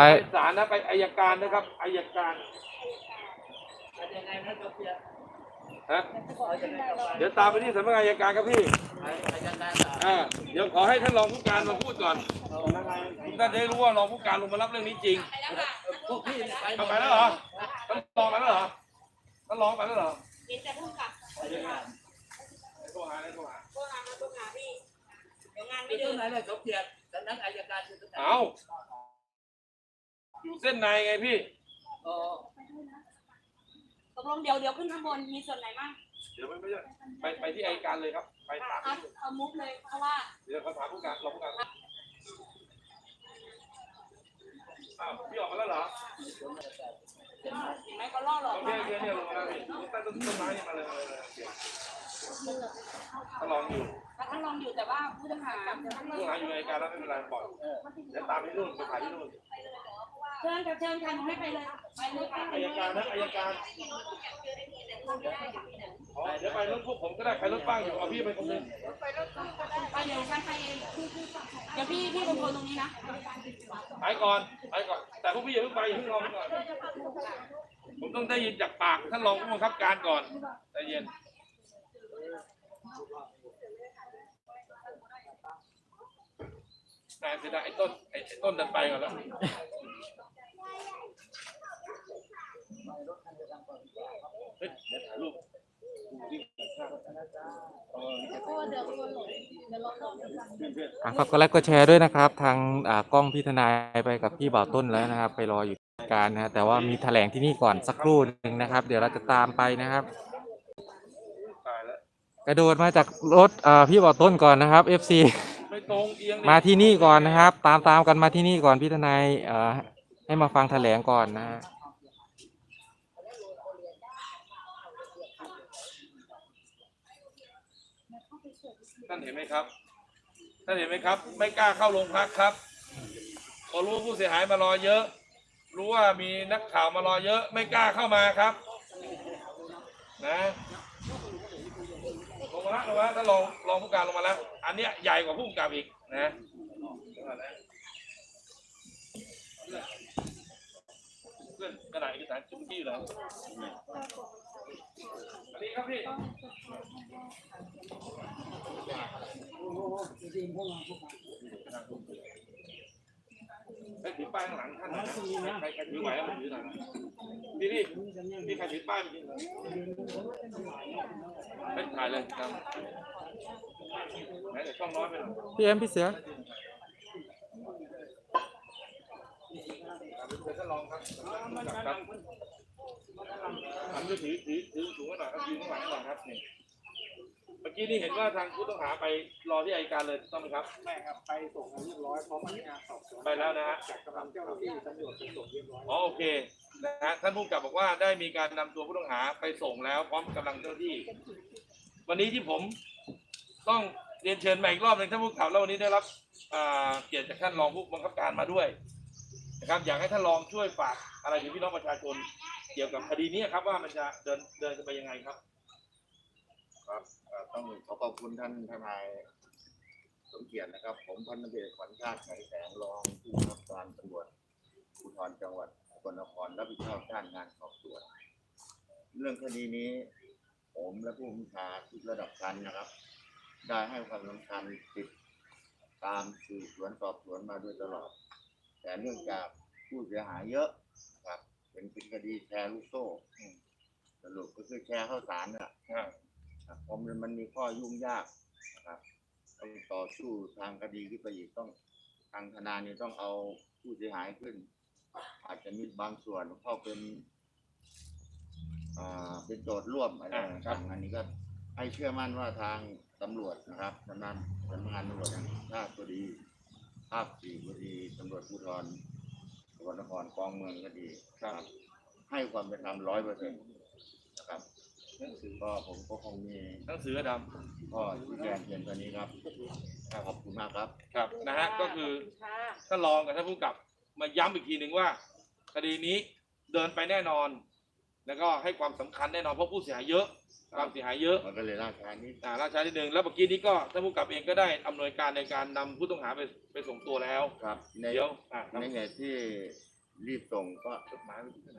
ไปศาลนะไปอายการนะครับอายการฮะเดี๋ยวตามไปที่สำนักงานอายการครับพี่อ่าเดี๋ยวขอให้ท่านรองผู้การมาพูดก่อนทุกท่านได้รู้ว่ารองผู้การลงมารับเรื่องนี้จริงเอาไปแล้วเหรอท่านรองไปแล้วเหรอท่านรองไปแล้วเหรอเห็นแต่พุ่งกลับโทรหาเลยโทรหาโทรหามาโทรหาพี่เดี๋ยวงานไปไม่ตรเดิงนไหนเลยสมเกียรติสำนักอายการอยู่ตรงไหนเอาอยู่เส้นในไงพี่ อ๋อตกลงเดี๋ยวเดี๋ยวขึ้นข้างบนมีส่วนไหนบ้างเดี๋ยวไม่ไม่ใช่ไปไปที่อายการเลยครับ ไปตามเอาเอามุกเลยเพราะว่าเดี๋ยวเขาถามผู้การรองผู้การอ้าวพี่ออกมาแล้วเหรอเห็นไหมเขาล่อหลอกโอเคโอเคเนี่ยลงมาแล้วพี่ใต้ต้นต้นไม้เนี่ยมาเลยมาเลยมาเลยโอเคเขาลองอยู่ท่านลองอยู่แต่ว่าผู้ต้องหาผู้หาอยู่ในการแล้วไม่เป็นไรปล่อยเดี๋ยวตามที่นู่นไปถ่ายที่นู่น เชิญกับเชิญค่ะให้ไปเลยไปเลยค่ะอายการนะอายการอ๋อเดี๋ยวไปรถพวกผมก็ได้ใครรถบ้างอยู่เอาพี่ไปคนหนึงไปเดี๋ยวฉันไปเองเดี๋ยวพี่พี่คอนโทรลตรงนี้นะไปก่อนไปก่อน แต่พวกพี่อย่าเพิ่งไปอย่าเพิ่งรอไปก่อน ผมต้องได้ยินจากปากท่านรองผู้บังคับการก่อนใจเย็นนายเสียดายไอ้ต้นไอ้ไอ้ต้นเดินไปก่อนแล้ว เฮ้ยเดี๋ยวถ่ายรูปเออเพื่อนอะฝากกดไลค์กดแชร์ด้วยนะครับ ทางอ่ากล้องพี่ทนายไปกับพี่บ่าวต้นแล้วนะครับ ไปรออยู่ที่การนะฮะแต่ว่ามีแถลงที่นี่ก่อนสักครู่หนึ่งนะครับ เดี๋ยวเราจะตามไปนะครับตายแล้วกระโดดมาจากรถอ่าพี่บ่าวต้นก่อนนะครับ FC ไม่ตรงเอียงดิมาที่นี่ก่อนนะครับ ตามตามกันมาที่นี่ก่อนพี่ทนายเอ่อให้มาฟังแถลงก่อนนะฮะ ท่านเห็นไหมครับ ท่านเห็นไหมครับ ไม่กล้าเข้าโรงพักครับพอรู้ผู้เสียหายมารอเยอะ รู้ว่ามีนักข่าวมารอเยอะ ไม่กล้าเข้ามาครับ นะลงมาแล้วลงมาแล้วท่านรองรองผู้การลงมาแล้วอันเนี้ยใหญ่กว่าผู้กำกับอีกนะเพื่อนกระดาษเอกสารชุดที่อยู่ไหนอันนี้ครับพี่ ใครถือป้ายข้างหลังท่านหน่อยนะใครใครถือไหวเอามาถือหน่อยนะนี่นี่นี่ใครถือป้ายมาถือหน่อยไปถ่ายเลยครับไหนแต่ช่องน้อยไปหน่อยพี่เอ็มพี่เสือเดี๋ยวท่านลองครับครับทำด้วยถือถือถือสูงไว้หน่อยครับยืนข้างหลังหน่อยครับนี่เมื่อ กี้นี่เห็นว่าทางผู้ต้องหาไปรอที่อัยการเลยถูกต้องไหมครับ ไม่ครับไปส่งเรียบร้อยพร้อมพนักงานสอบสวนไปแล้วนะฮะ จากกำลังเจ้าหน้าที่ตำรวจไปส่งเรียบร้อยอ๋อโอเคนะฮะท่านผู้กำกับบอกว่าได้มีการนำตัวผู้ต้องหาไปส่งแล้ว พร้อมกำลังเจ้าหน้าที่ วันนี้ที่ผมต้องเรียนเชิญมาอีกรอบหนึ่งท่านผู้กำกับแล้ววันนี้ได้รับอ่าเกียรติจากท่านรองผู้บังคับการมาด้วยนะครับ อยากให้ท่านรองช่วยฝากอะไรถึงพี่น้องประชาชนเกี่ยวกับคดีนี้ครับว่ามันจะเดินเดินกันไปยังไงครับครับเอ่อ ต้องขอขอบคุณท่านทนายสมเกียรตินะครับ ผมพันธุ์เอกขวัญชาติไฉแสงรองผู้บังคับการตำรวจภูธรจังหวัดสกลนครรับผิดชอบด้านงานสอบสวนเรื่องคดีนี้ ผมและผู้บัญชาทุกระดับชั้นนะครับ ได้ให้ความสำคัญติดตามสืบสวนสอบสวนมาโดยตลอด แต่เนื่องจากผู้เสียหายเยอะครับ เป็นคดีแชร์ลูกโซ่สรุปก็คือแชร์ข้าวสารน่ะ รับเพราะมันมันมีข้อยุ่งยากนะครับต้องต่อสู้ทางคดีขึ้นไปอีกต้องทางทนายนี่ต้องเอาผู้เสียหายขึ้น อาจจะมีบางส่วนเข้าเป็นอ่าเป็นโจทย์ร่วมอะไรอ่าครับต่างๆอันนี้ก็ให้เชื่อมั่นว่าทางตำรวจนะครับสำนักสำนักงานตำรวจแห่งชาติก็ดีภาคสี่ก็ดีตำรวจภูธรสกลนครกองเมืองก็ดีครับ ให้ความเป็นธรรมร้อยเปอร์เซ็นต์นะครับ หนังสือก็ผมก็คงมีหนังสือดก็ชี้แจงเพียงเท่านี้ครับขอบคุณมากครับำครับนะฮะก็คือท่านรองกับท่านผู้กำกับมาย้ำอีกทีหนึ่งว่า คดีนี้เดินไปแน่นอน แล้วก็ให้ความสำคัญแน่นอนเพราะผู้เสียหายเยอะ ความเสียหายเยอะ มันก็เลยล่าช้านิด อ่าราชาที่หนึ่งแล้วเมื่อกี้นี้ก็ท่านผู้กำกับเองก็ได้อำนวยการในการนำผู้ต้องหาไปไปส่งตัวแล้วครับ ในเดี๋ยวอ่าครับในเหตุที่รีบส่งก็จดหมายวันที่เท่าไหร่